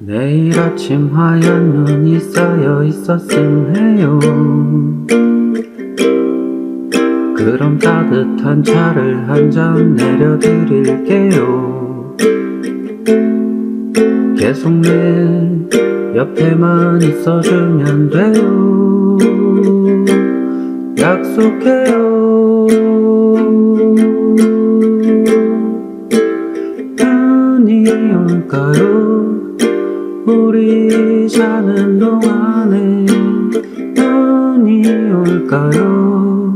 내일 아침 하얀 눈이 쌓여 있었음 해요. 그럼 따뜻한 차를 한 잔 내려드릴게요. 계속 내 옆에만 있어주면 돼요. 약속해요. 우리 자는 동안에 눈이 올까요?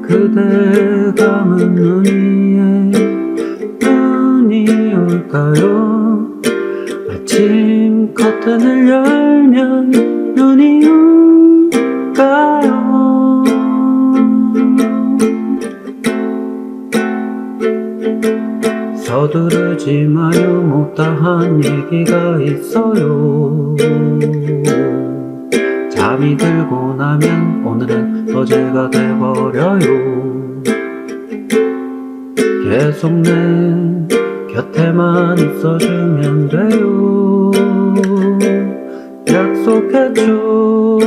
그대 감은 눈 위에 눈이 올까요? 아침 커튼을 열면 눈이 올 서두르지 마요. 못다한 얘기가 있어요. 잠이 들고 나면 오늘은 어제가 돼버려요. 계속 내 곁에만 있어주면 돼요. 약속했죠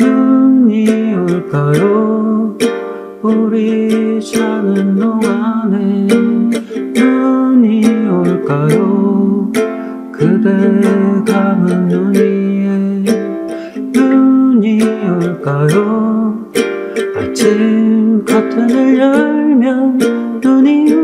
눈이 올까요? 우리 자는 동안에 눈이 올까요? 그대 감은 눈 위에 눈이 올까요? 아침 커튼을 열면 눈이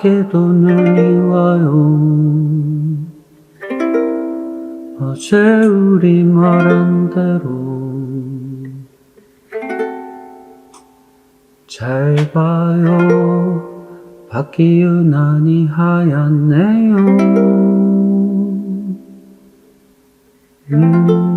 밖에도 눈이 와요. 어제 우리 말한 대로 잘 봐요. 밖이 유난히 하얗네요. 음.